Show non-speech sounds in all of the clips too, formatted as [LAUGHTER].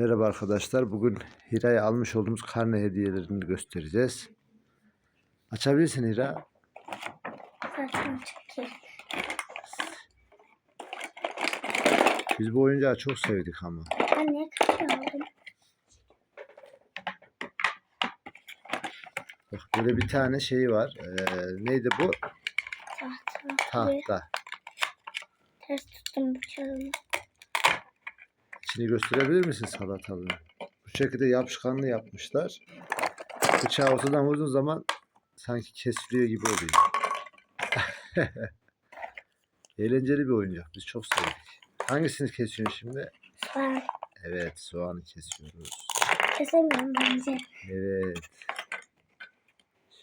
Merhaba arkadaşlar. Bugün Hira'ya almış olduğumuz karne hediyelerini göstereceğiz. Açabilirsin Hira. Saçma çekir. Biz bu oyuncağı çok sevdik ama. Anne kaç? Bak böyle bir tane şey var. Ee, neydi bu? Tahta. Tahta. Ters tuttum bıçağımı. İçini gösterebilir misin salatalığını? Bu şekilde yapışkanlı yapmışlar. Bıçağı ortadan vurduğun zaman sanki kesiliyor gibi oluyor. [LAUGHS] Eğlenceli bir oyuncak. Biz çok sevdik. Hangisini kesiyorsun şimdi? Var. Evet soğanı kesiyoruz. Kesemiyorum bence. Evet.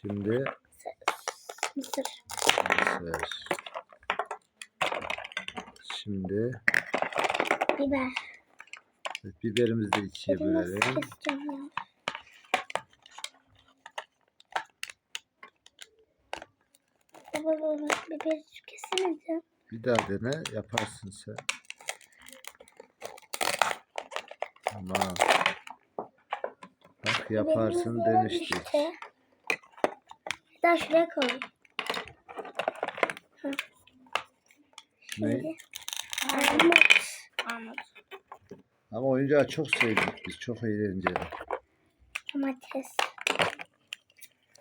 Şimdi Mısır. mısır. Şimdi Biber. Evet, biberimizi de nasıl bölelim. Baba baba biber kesemedim. Bir daha dene yaparsın sen. Tamam. Bak yaparsın demiştik. işte. Daha şuraya koy. Hı. Ne? Armut. Armut. Ama oyuncağı çok sevdik biz. Çok eğlenceli. Domates.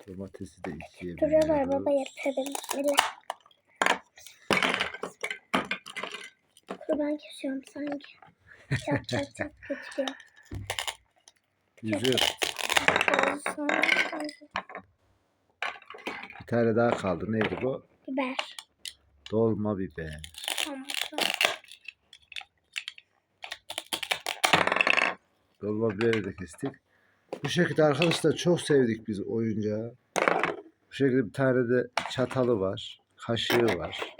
Domatesi de ikiye Duruyorlar baba yapıyorum. Bismillah. Kurban kesiyorum sanki. Çat çat çat [LAUGHS] götürüyor. Yüzü. Olsun. Bir tane daha kaldı. Neydi bu? Biber. Dolma biber. Tamam. Dolma biberi de kestik. Bu şekilde arkadaşlar çok sevdik biz oyuncağı. Bu şekilde bir tane de çatalı var. Kaşığı var.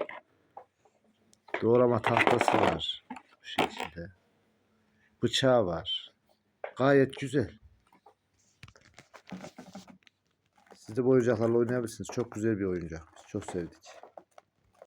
Doğrama tahtası var. Bu şekilde. Bıçağı var. Gayet güzel. Siz de bu oyuncaklarla oynayabilirsiniz. Çok güzel bir oyuncak. Biz çok sevdik.